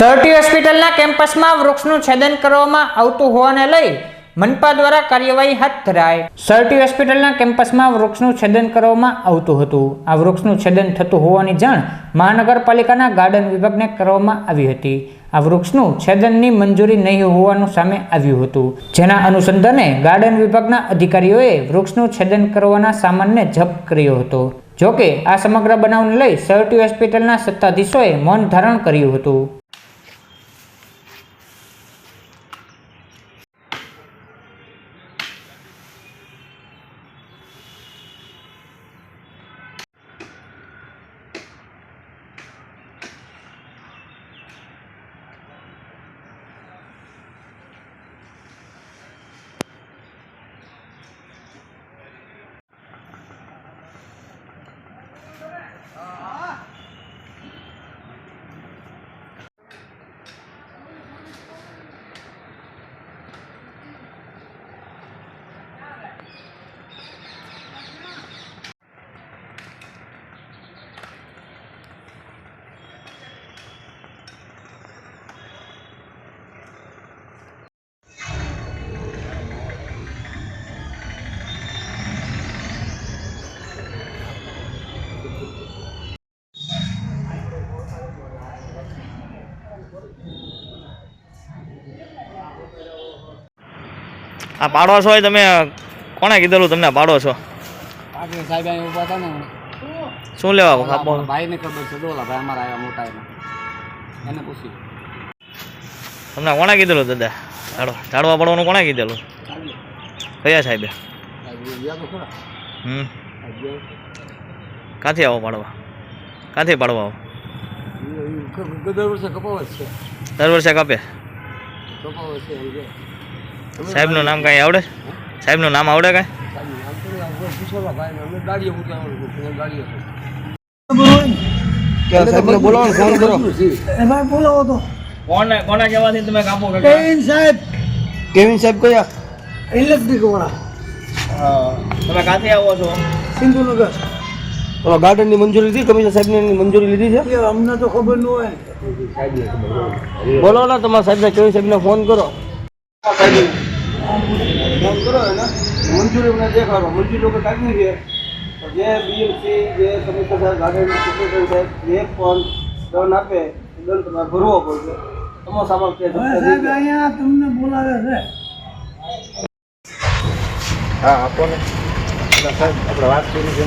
Sir T હોસ્પિટલના કેમ્પસમાં વૃક્ષનું છેદન કરવામાં આવતું હોવાને લઈ મનપા દ્વારા કાર્યવાહી હાથ ધરાઈ. સરટી હોસ્પિટલના કેમ્પસમાં વૃક્ષનું છેદન કરવામાં આવતું હતું. આ વૃક્ષનું છેદન થતું હોવાની જાણ મહાનગરપાલિકાના ગાર્ડન વિભાગને કરવામાં આવી હતી. આ વૃક્ષનું છેદનની મંજૂરી નહીં હોવાનું સામે આવ્યું હતું. જેના અનુસંધાને ગાર્ડન વિભાગના અધિકારીઓએ વૃક્ષનું છેદન કરવાના સામાનને જપ્ત કર્યો હતો. જોકે આ સમગ્ર બનાવને લઈ સરટી હોસ્પિટલના સત્તાધીશોએ મૌન ધારણ કર્યું હતું. આ પાડો છો એ તમે કોણે કીધેલું તમને પાડો છો? આગળ સાહેબ અહીં ઊભા હતા ને શું લેવા કાપો ભાઈ ખબર છે ડોલા ભાઈ અમારા આવ્યા મોટા એના એને પૂછ્યું. તમને કોણે કીધેલું દાદા? ઝાડો ઝાડવા પાડવાનું કોણે કીધેલું? કયા સાહેબે? હમ. ક્યાંથી આવો પાડવા? ક્યાંથી પાડવા આવો? દર વર્ષે કપાવે છે. દર વર્ષે કાપે? કપાવે છે સાહેબનું નામ કાંઈ આવડે? સાહેબનું નામ આવડે કાંઈ? બોલાવો ફોન કરો બોલાવો તો કોને કોને કહેવાથી તમે કાપો કેવિન સાહેબ. કેવિન સાહેબ કયા? ઇલેક્ટ્રિક વાળા. તમે ક્યાંથી આવો છો? સિંધુનગર. ઓલા ગાર્ડનની મંજૂરી લીધી કમિશનર સાહેબની મંજૂરી લીધી છે? અમને તો ખબર ન હોય. બોલો ને તમારા સાહેબને કેવિન સાહેબને ફોન કરો. ફોન કરો એને. મંજૂરી મને દેખાડો. મંજૂરી લોકો કાઢવી છે. જે બીએમસી જે કમિશનર ગાર્ડન સેક્રેટરી સાહેબ જે પણ દંડ આપે. એ દંડ તમારે ભરવો પડશે. તમારો સામાન કે સાહેબ અહીંયા તમને બોલાવે છે. હા આપો ને. સાહેબ આપણે વાત કરી છે.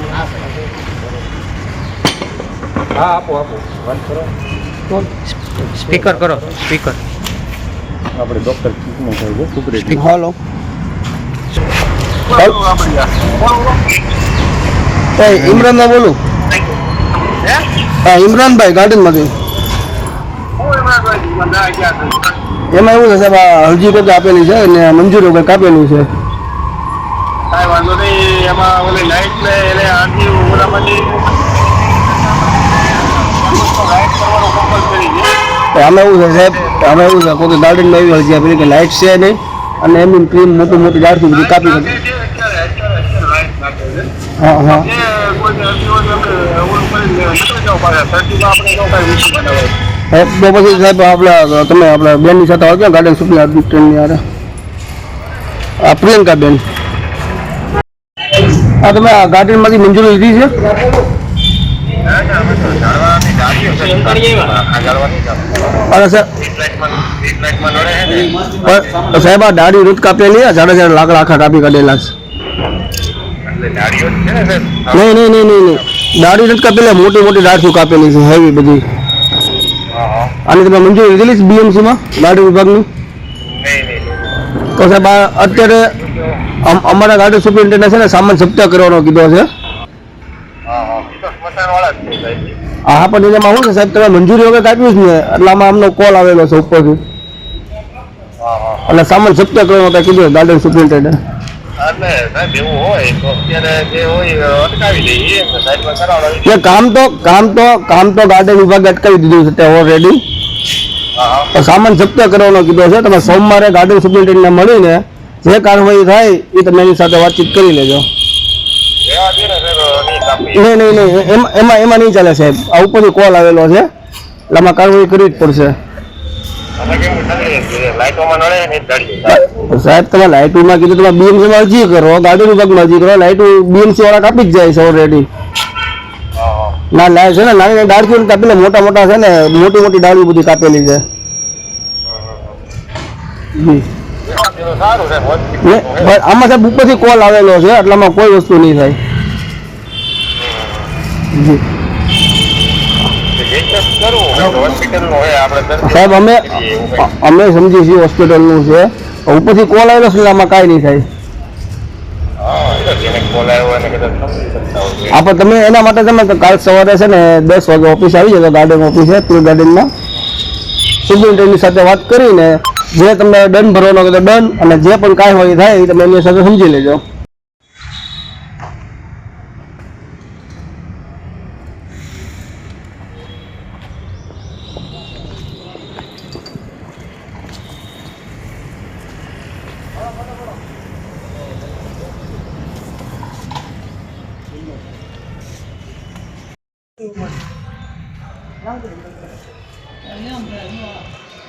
હા આપો આપો. વાત કરો. સ્પીકર કરો સ્પીકર. આપણે ડોક્ટર સુપ્રિય. હાલો. ઇમરાન ના બોલું? હા ઇમરાનભાઈ ગાર્ડનમાંથી. એમાં એવું છે સાહેબ આ અરજી કંઈક આપેલી છે અને મંજૂરી કંઈક આપેલું છે? કાંઈ વાંધો નહીં એમાં ઓલી લાઇટ ને એને આરતી ઓલામાંથી આમાં એવું છે સાહેબ આમાં એવું છે કોઈ ગાર્ડનમાં એવી અરજી આપેલી કે લાઇટ છે નહીં? અને એમની ક્રીમ મોટું મોટું ઝાડથી બધી કાપી તે નાખી છે અત્યારે અત્યારે અત્યારે લાઈટ નાખે છે. હા હા. જે કોઈ અરજી હોય તો આપણે ઓલું કરીને નીકળી જાવ પાછા. સર્ટીમાં આપણે નો કાંઈ વિષય બનાવે સાહેબ તો પછી સાહેબ આપણે તમે આપણા બેનની સાથે આવજો ગાર્ડન સુપ્રી આદિત્યની યાર આ પ્રિયંકા બેન આ તમે આ ગાર્ડનમાંથી મંજૂરી લીધી છે? અને સાહેબ. આ દાઢી રૂટ કાપેલી સાડા ઝાડા લાકડા આખા કાપી કાઢેલા છે. નહીં નહીં નહીં નહીં નહીં. દાઢી નથી કાપેલી મોટી મોટી દાઢી કાપેલી છે હેવી બધી. આની તમે મંજૂરી લીધેલી છે બીએમસીમાં દાઢી વિભાગની? તો સાહેબ અત્યારે અમ- અમારા ગાડી સુપ્રિન્ટેન્ડન્ટ છે ને, સામાન સપ્તાહ કરવાનો કીધો છે. હા હા જ હા પણ એમાં શું છે સાહેબ તમે મંજૂરી વગર કાપ્યું છે ને એટલે આમાં અમને કોલ આવેલો છે ઉપરથી. એટલે સામાન સપ્તાહ કરવાનો ત્યાં કીધું ગાર્ડન સુપ્રિન્ટેન્ડન્ટ જે કામ તો કામ તો કામ તો ગાર્ડન વિભાગે અટકાવી દીધું છે ઓલરેડી સામાન જપ્ત કરવાનો કીધો છે તમે સોમવારે ગાર્ડન સુપ્રિન્ટેન્ડન્ટને મળીને જે કાર્યવાહી થાય એ તમે એની સાથે વાતચીત કરી લેજો. ને નહીં નહીં નહીં. એમાં એમાં એમાં નહીં ચાલે સાહેબ. આ ઉપરથી કોલ આવેલો છે. એટલે આમાં કાર્યવાહી કરવી જ પડશે. સાહેબ, તમે લાઇટોમાં કીધું તમે બીએમસીમાં અરજી કરો, ગાડી વિભાગમાં અરજી કરો લાઇટો બીએમસી વાળા કાપી જ જાય છે ઓલરેડી ના લાય છે ને નાની ડાળખીઓ નથી મોટા મોટા છે ને મોટી મોટી ડાળી બધી કાપેલી છે. જી. આમાં સાહેબ ઉપરથી કોલ આવેલો છે એટલામાં કોઈ વસ્તુ નહીં થાય. સાહેબ, અમે. અમે સમજીએ છીએ હોસ્પિટલનું છે. ઉપરથી કોલ આવેલો છે આમાં કાંઈ નહીં થાય. સમજી આપણે તમે એના માટે તમે કાલ સવારે છે ને દસ વાગે ઓફિસ આવી જતો ગાર્ડન ઓફિસ ટૂર ગાર્ડનમાં સુપ્રિન્ટેન્ડની સાથે વાત કરીને જે તમને દંડ ભરવાનો હોય તો દંડ અને જે પણ કાંઈ હોય એ થાય એ તમે એમની સાથે સમજી લેજો.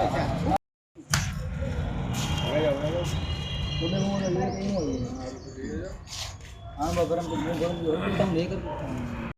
હા બરાબર હું ભરું તમને નહીં કરું